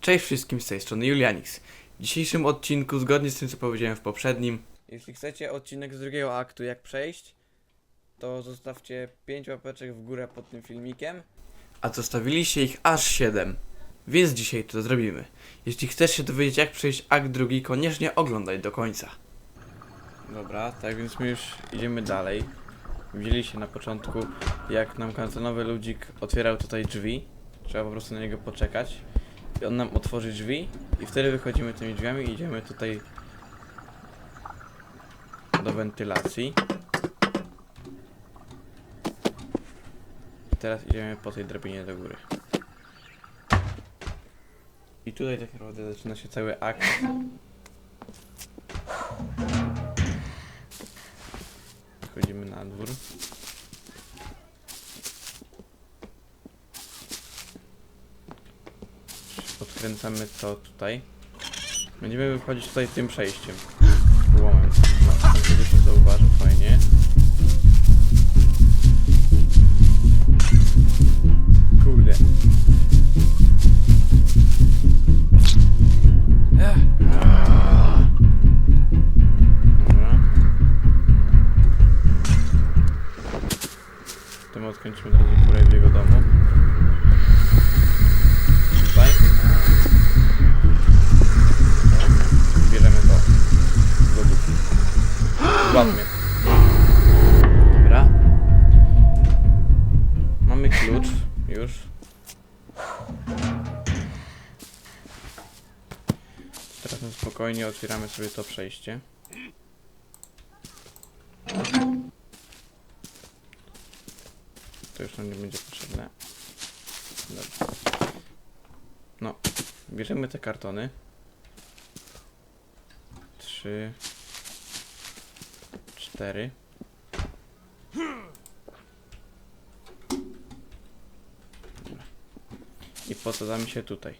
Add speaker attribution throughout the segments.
Speaker 1: Cześć wszystkim z tej strony Julianix. W dzisiejszym odcinku, zgodnie z tym co powiedziałem w poprzednim, jeśli chcecie odcinek z drugiego aktu jak przejść, to zostawcie 5 łapeczek w górę pod tym filmikiem, a zostawiliście ich aż 7. Więc dzisiaj to zrobimy. Jeśli chcesz się dowiedzieć jak przejść akt drugi, koniecznie oglądaj do końca. Dobra, tak więc my już idziemy dalej. Widzieliście na początku, jak nam kantonowy ludzik otwierał tutaj drzwi. Trzeba po prostu na niego poczekać. I on nam otworzy drzwi i wtedy wychodzimy tymi drzwiami i idziemy tutaj do wentylacji. I teraz idziemy po tej drabinie do góry. I tutaj tak naprawdę zaczyna się cały akt. Wchodzimy na dwór. Odkręcamy to tutaj. Będziemy wychodzić tutaj tym przejściem. Łomem. No, będzie się zauważył fajnie. Kurde. My odkręcimy furę w jego domu. Mnie. Dobra. Mamy klucz. Już. Teraz na spokojnie otwieramy sobie to przejście. To już nam nie będzie potrzebne. No, bierzemy te kartony. Trzy. Cztery. Dobra. I posadzamy się tutaj.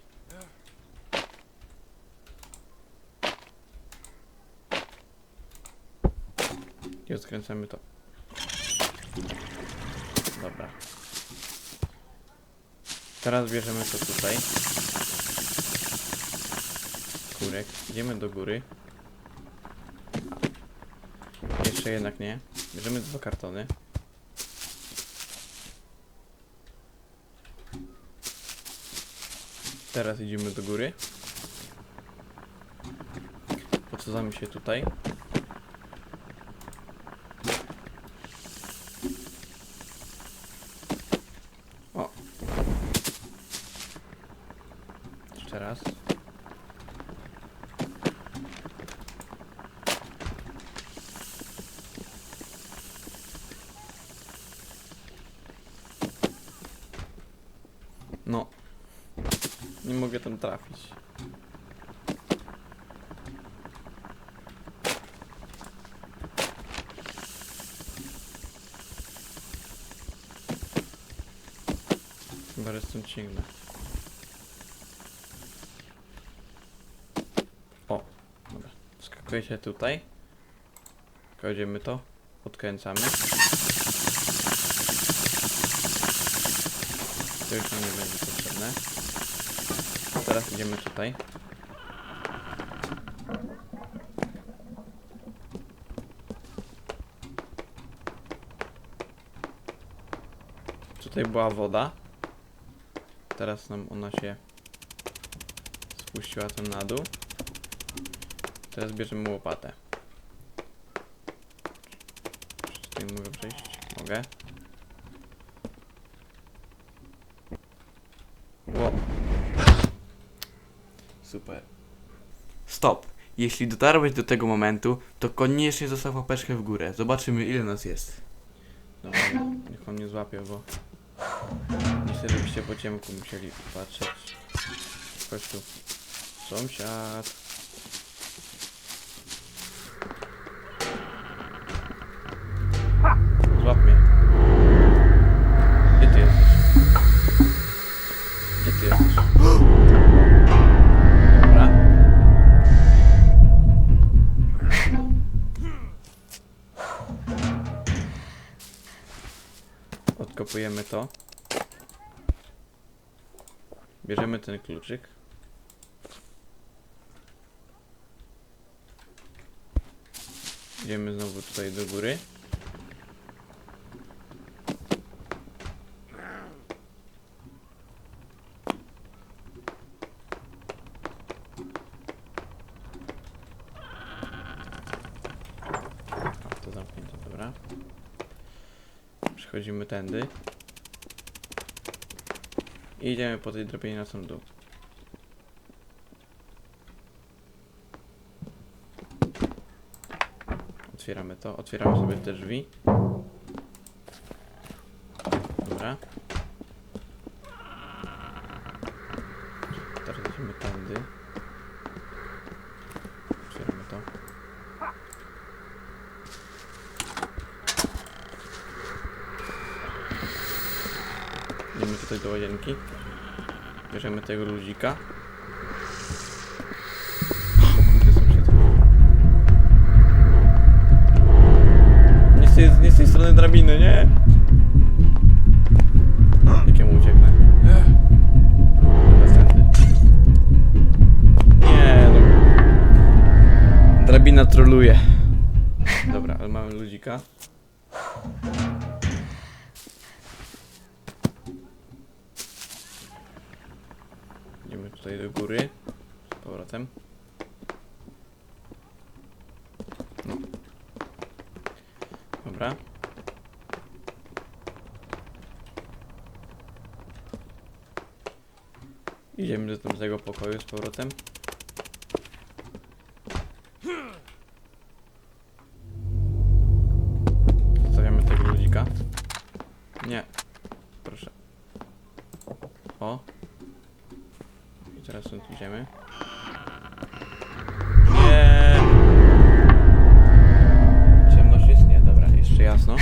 Speaker 1: I odkręcamy to. Dobra. Teraz bierzemy to tutaj. Kurek. Idziemy do góry. Jeszcze jednak nie. Bierzemy dwa kartony. Teraz idziemy do góry. Podsadzamy się tutaj. O. Jeszcze raz. No. Tam trafić. Chyba, że. O, dobra. Skakujecie tutaj. Kładziemy to. Odkręcamy. To już nam nie będzie potrzebne. Teraz idziemy tutaj. Tutaj była woda. Teraz nam ona się spuściła tam na dół. Teraz bierzemy łopatę. Czy tutaj mogę przejść? Mogę. Super. Stop. Jeśli dotarłeś do tego momentu, to koniecznie zostaw łapeczkę w górę. Zobaczymy ile nas jest. Dobra, niech on nie złapie, bo nie chcę, żebyście po ciemku musieli patrzeć. Chodź tu. Sąsiad. Złap mnie. to. Bierzemy ten kluczyk. Idziemy znowu tutaj do góry. To dobra. Przechodzimy tędy. I idziemy po tej drabinie na sam dół. Otwieramy to, otwieramy sobie te drzwi. Dobra. Teraz idziemy tędy. Otwieramy to. Idziemy tutaj do łazienki. Bierzemy tego ludzika. Nie z tej, nie z tej strony drabiny, nie! Jak ja mu ucieknę? Nie, no. Drabina troluje. Dobra, ale mamy ludzika. Idziemy tutaj do góry. Z powrotem. No. Dobra. Idziemy do tego pokoju z powrotem. Idziemy. Nie. Ciemność jest? Nie, dobra, jeszcze jasno.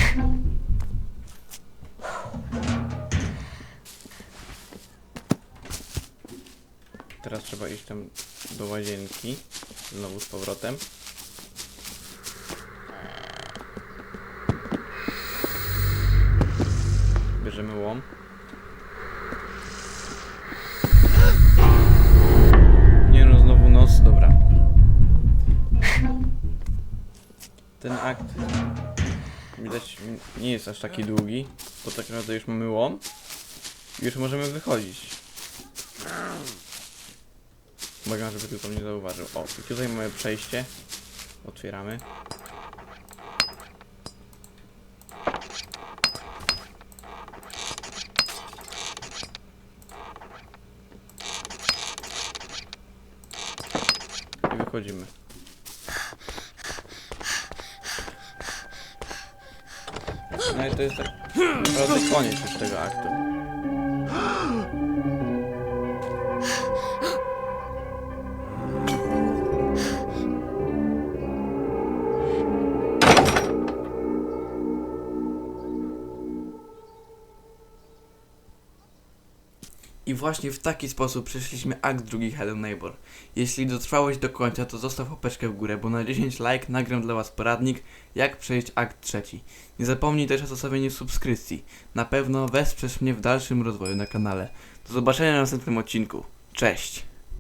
Speaker 1: Teraz trzeba iść tam do łazienki. Znowu z powrotem. Bierzemy łom. Nie jest aż taki długi, bo tak naprawdę już mamy łom i już możemy wychodzić. Błagam, żeby tylko mnie zauważył. O, i tutaj mamy przejście. Otwieramy. I wychodzimy. No i to jest tak naprawdę koniec już tego aktu. Właśnie w taki sposób przeszliśmy akt drugi Hello Neighbor. Jeśli dotrwałeś do końca, to zostaw łapeczkę w górę, bo na 10 like nagram dla Was poradnik, jak przejść akt trzeci. Nie zapomnij też o zostawieniu subskrypcji. Na pewno wesprzesz mnie w dalszym rozwoju na kanale. Do zobaczenia na następnym odcinku. Cześć!